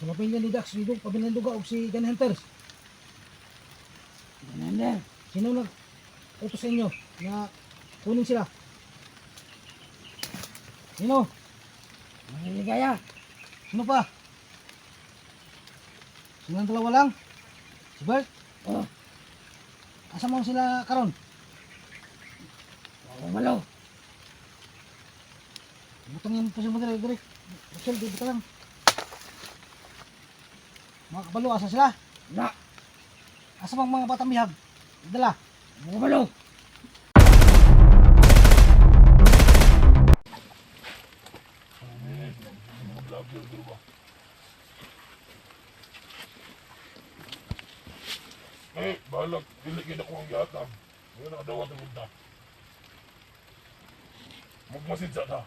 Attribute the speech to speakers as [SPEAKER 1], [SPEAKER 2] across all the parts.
[SPEAKER 1] Sa pamilya ni Dax, pamilya ni Duga, o si Gun Hunters.
[SPEAKER 2] Ganun na.
[SPEAKER 1] Sino nag utos sa inyo na kunin sila? Sino?
[SPEAKER 2] Mahiligaya.
[SPEAKER 1] Sino pa? Silang dalawa lang? Si Bert?
[SPEAKER 2] Oh,
[SPEAKER 1] Asa mo sila karon?
[SPEAKER 2] walo.
[SPEAKER 1] Butang yung pusin mo dire, dire. Rachel, dito ka lang. Mga kabalo, asa sila?
[SPEAKER 2] Na,
[SPEAKER 1] Asa bang mga batang bihag? Dala.
[SPEAKER 2] walo.
[SPEAKER 3] Eh, balak, dili gina ko ang yatag. Ngayon nakadawa ng punta. Magmasid sa ta.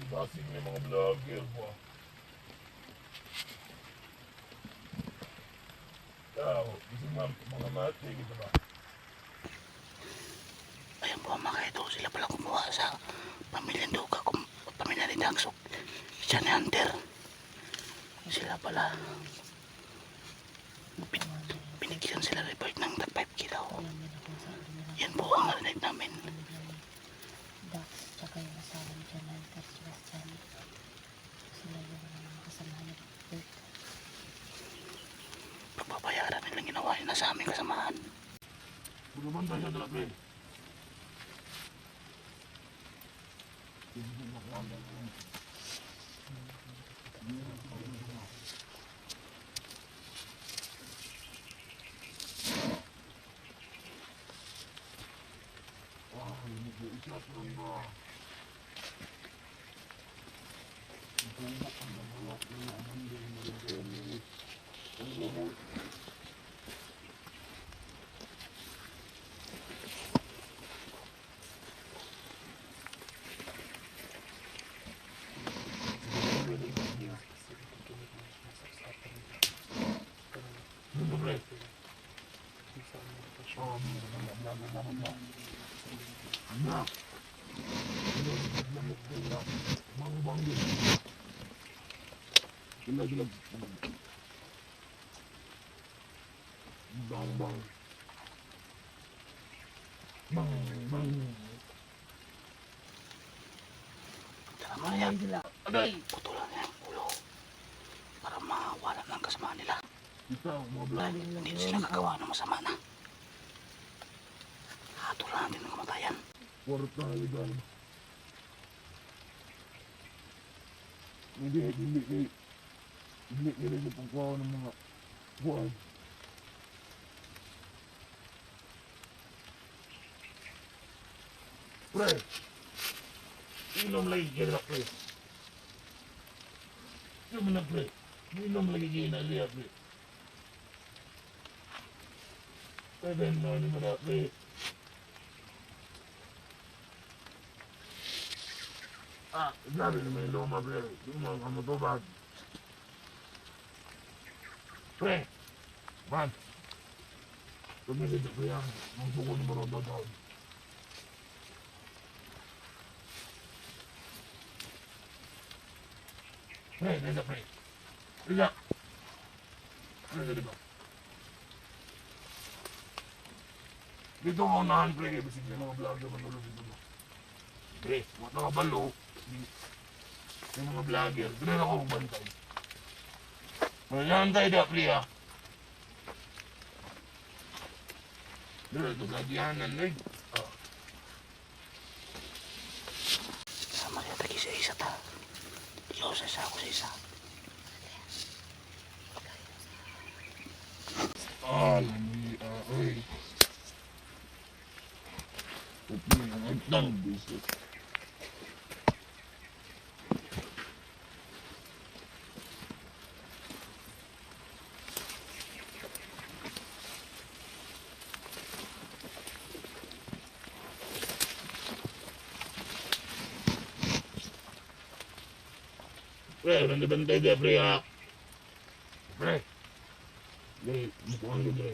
[SPEAKER 3] Ibasig ng mga vlogger po. Tao, isi mga mga mati, gitu ba?
[SPEAKER 4] Ayun po mga ito, sila pala kumuha sa pamilya Duga, kum, pamilya ni Dagsok, John Hunter. Sila pala, pin, binigyan sila report ng 5 kilo. Yan po ang narinig namin.
[SPEAKER 5] Dax, tsaka yung asawa ni John Hunter, Sebastian. Sila yung mga kasamahan ni Bert.
[SPEAKER 4] Pagbabayaran nilang ginawa nila sa aming kasamahan.
[SPEAKER 3] Bunaman tayo. Na. Bang bang din. Sila sila. Bang bang. Bang bang.
[SPEAKER 4] Tama na yan,
[SPEAKER 2] sila.
[SPEAKER 3] Aday.
[SPEAKER 4] putulan niya ang ulo para mawala ng kasamahan nila.
[SPEAKER 3] Mga vlog.
[SPEAKER 4] Hindi sila gagawa ng masama na. Hatulan natin ng kamatayan.
[SPEAKER 3] Kwarta legal. Hindi, hindi, hindi. Hindi, hindi sa pagkawa ng mga buwan. Pre, inom lagi kaya na pre. Inom na pre. Inom lagi kaya na liya pre. Pwede na ni mga pre. Ah, sabi naman yung luma, pre. Yung mga kamutubad. Pre! Man! Tumigil ko yan. Ang suko ni Maroon daw. Pre, nenda pre. Liga! Pre, di ba? Dito ako unahan, pre. Bisig na mga vlogger manulog dito ba? Pre, mga nakabalo. Yung mga vlogger. Doon ako bantay. Manantay da, pre, ah. Doon ito sa diyanan, eh. Ah.
[SPEAKER 4] Sama siya tagi sa isa ta. Ikaw sa isa, ako sa isa.
[SPEAKER 3] Ah, lami, ah. Upi, ang agtang, bisit. Pre, bantay-bantay dia, pre, ah. Pre. Dari, bukuan ko, pre.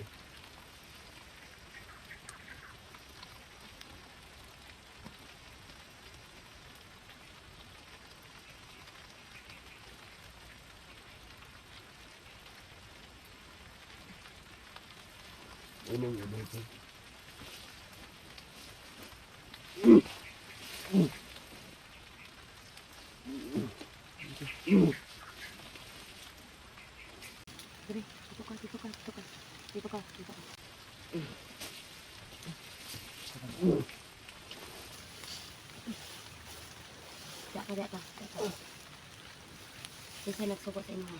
[SPEAKER 3] Ulo, ulo ito.
[SPEAKER 5] Dre, dito ka, dito ka, dito ka. Dito ka, dito ka. Diya ka, diya ka, diya ka. Isa nagsuko sa inyo.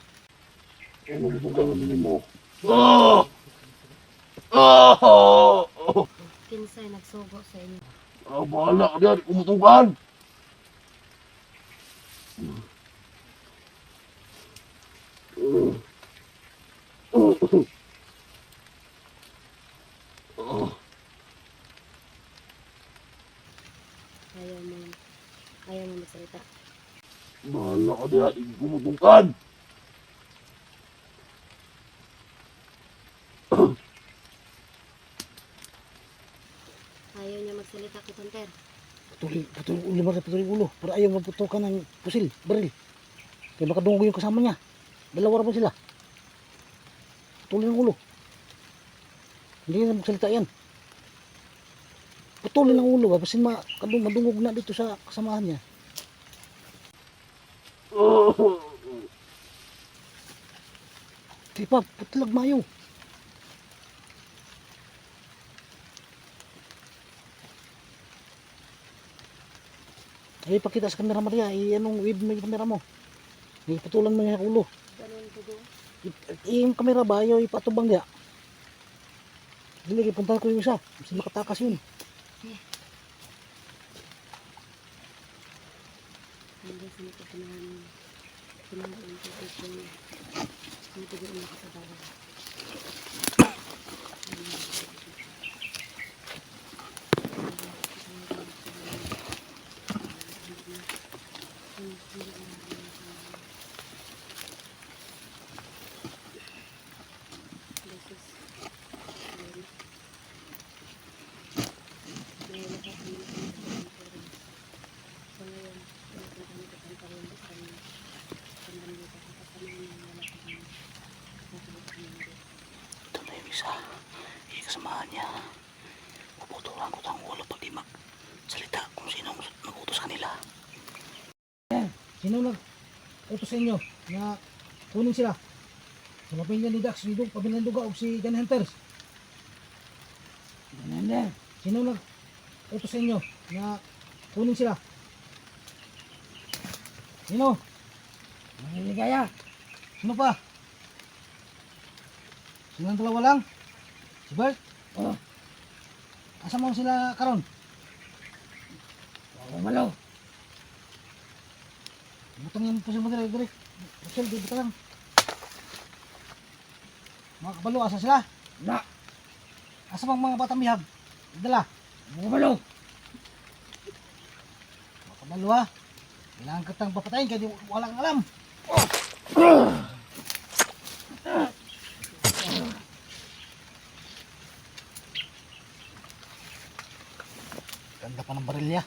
[SPEAKER 3] Ano mo itong gagawin mo? Ah! Ah!
[SPEAKER 5] Kinsay nagsugo sa inyo.
[SPEAKER 3] Ah, bahala ka diyan.
[SPEAKER 5] Ayaw mo, ayaw mo magsalita.
[SPEAKER 3] Bahala ka diyan. Umutukan.
[SPEAKER 5] Ayaw niya magsalita ko, Hunter.
[SPEAKER 2] Putulin, putulin ulo, Mar, putulin ulo. Para ayaw maputukan ng pusil, baril. Kaya makadungo yung kasama niya. Dalawa naman sila. Putulin ang ulo. Hindi na magsalita yan. Putulin ang ulo, ba? Kasi makadung, madungog na dito sa kasamahan niya. Di pa, putilag mayo. Ay, pakita sa kamera Maria, i anong wave mo yung kamera mo. Ay, patulan mo yung ulo.
[SPEAKER 5] Ganun ko doon.
[SPEAKER 2] Yung kamera ba, ayaw ipatubang niya. Dili, puntahan ko yung isa. Kasi makatakas yun.
[SPEAKER 5] Hindi sa mga pinahan. Pinahan ang tubig yung hindi ko doon nakasabawa.
[SPEAKER 4] Ito na yung isa. Yung kasamahan niya. Puputulan ko ang ulo pag di magsalita kung sino ang nag-utos kanila.
[SPEAKER 1] Sino nag utos sa inyo na kunin sila? Sa pamilya ni Dax, pamilya ni Duga, o si Gun Hunters.
[SPEAKER 2] Ganun na.
[SPEAKER 1] Sino nag utos sa inyo na kunin sila? Sino?
[SPEAKER 2] Maniligaya.
[SPEAKER 1] Sino pa? Silang dalawa lang? Si Bert?
[SPEAKER 2] Oh,
[SPEAKER 1] Asa mo sila karon?
[SPEAKER 2] mamalo.
[SPEAKER 1] Butang yung pusil mo dire, dire. Pusil, di butang. Mga kabalo, asa sila?
[SPEAKER 2] Na,
[SPEAKER 1] Asa bang mga batang bihag? Dala.
[SPEAKER 2] mamalo.
[SPEAKER 1] Mga kabalo ha. Kailangan katang papatayin kaya di wala kang alam. Ganda pa ng baril niya.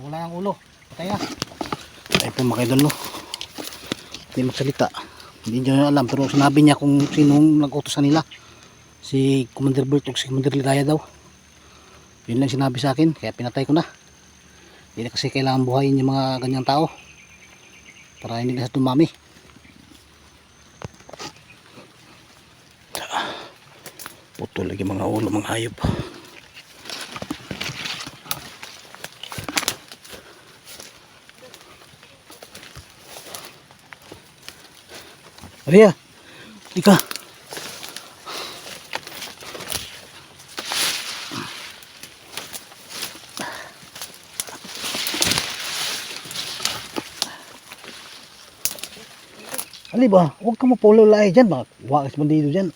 [SPEAKER 1] Wala ang ulo. Patay na.
[SPEAKER 4] Ayun po mga no. Hindi magsalita. Hindi nyo alam pero sinabi niya kung sinong nag-utos sa nila. Si Commander Bert o si Commander Ligaya daw. Yun lang sinabi sa akin kaya pinatay ko na. Hindi kasi kailangan buhayin yung mga ganyang tao. Para hindi na sa tumami. Putol lagi mga ulo mga hayop. Maria, ika.
[SPEAKER 2] Ali ba? Huwag ka mapulo lahi dyan. Baka wakas bandido dyan.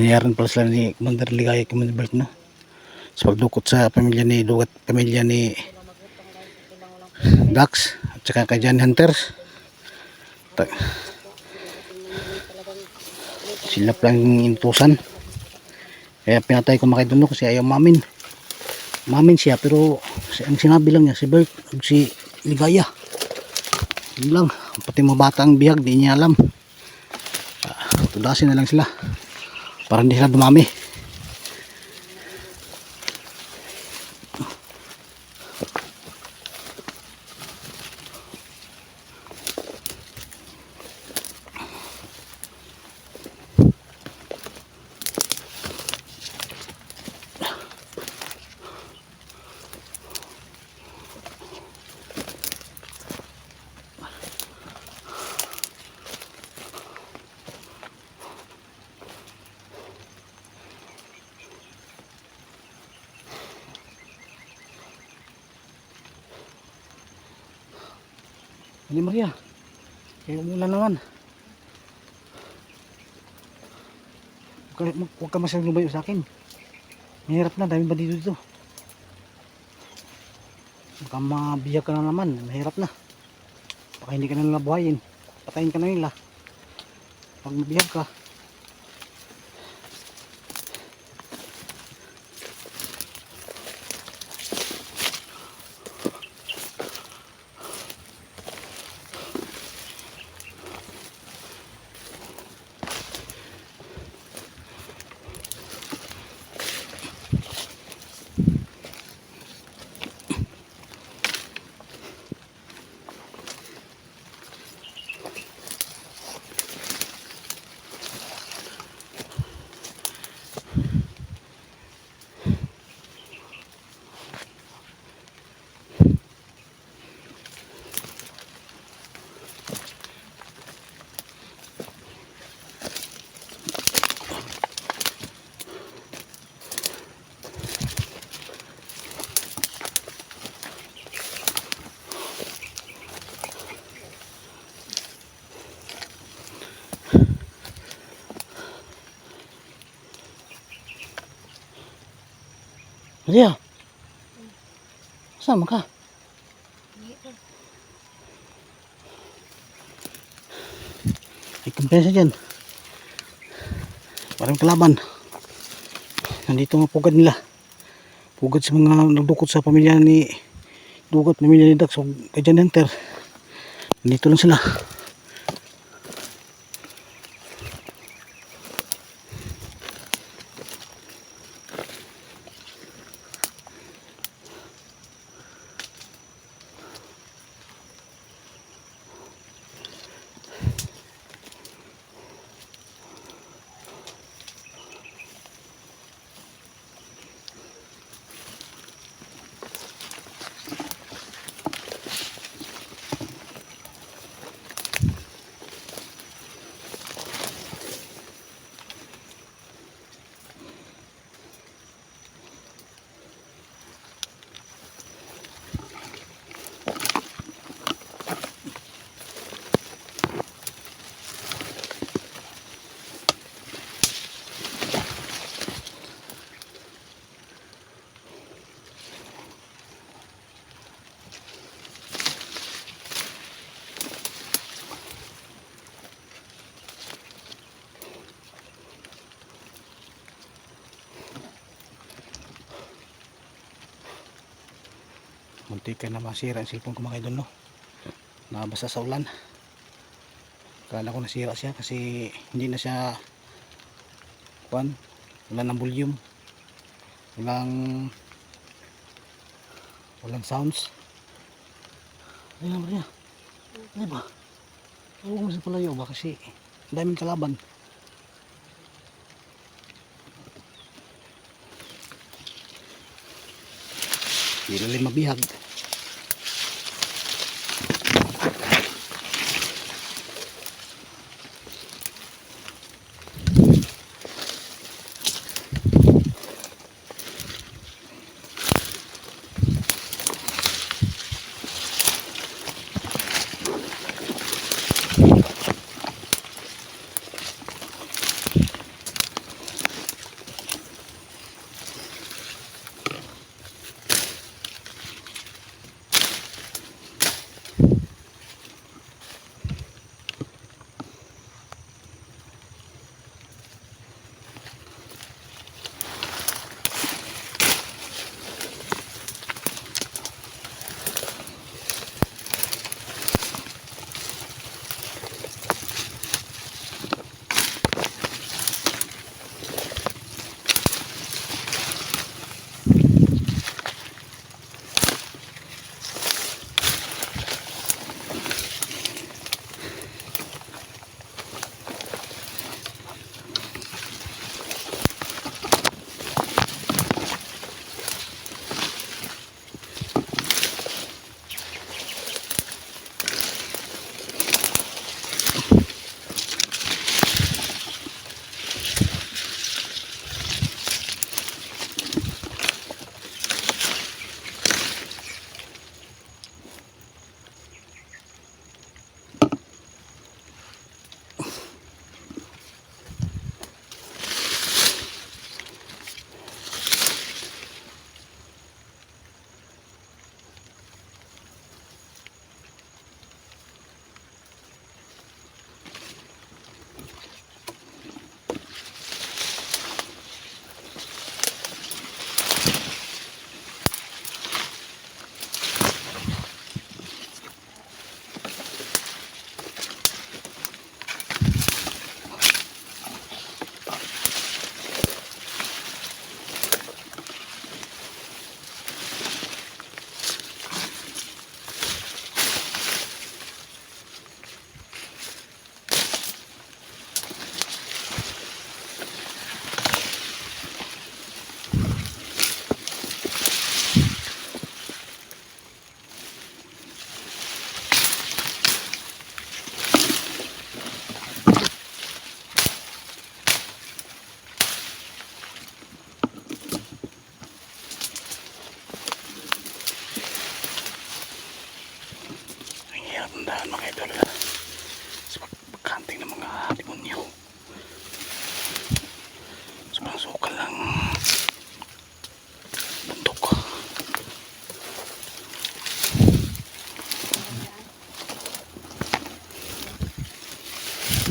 [SPEAKER 4] Binayaran pala sila ni Commander Ligaya Commander Bert no? Sa pagdukot sa pamilya ni Dugat, pamilya ni Dax at saka kay John Hunters. Ta- sila lang intusan. Kaya pinatay ko mga idol no, kasi ayaw mamin. Mamin siya pero ang sinabi lang niya si Bert si Ligaya. Yun lang. Pati mga batang bihag di niya alam. Ah, tudasin na lang sila. Para hindi sila dumami. Hindi Maria. Kaya umulan naman. Huwag ka, masyadong lumayo sa akin. Mahirap na, dami ba dito? Baka mabiyag ka na naman, mahirap na. Baka hindi ka na nila. Patayin ka na nila. Pag mabiyag ka. Maria. Sama ka? May kumpensa dyan. Parang kalaban. Nandito ang pugad nila. Pugad sa mga nagdukot sa pamilya ni Dugot, pamilya ni Dax o kay John Hunter. Nandito lang sila. Muntik ka na masira ang cellphone ko mga idol no? Nabasa sa ulan. Kala ko nasira siya kasi hindi na siya kuan wala ng volume. Walang walang sounds. Ayun na Maria. Ano ba? Huwag mo sa palayo ba? Kasi daming kalaban. Hindi na mabihag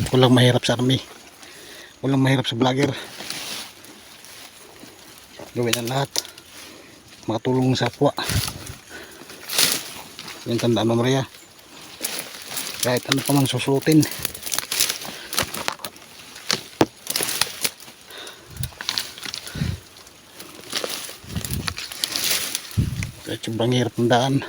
[SPEAKER 4] walang mahirap sa army. Walang mahirap sa vlogger. Gawin ang lahat. Makatulong sa kapwa yung tandaan mo Maria. Kahit ano pa man susutin kahit sobrang hirap ng daan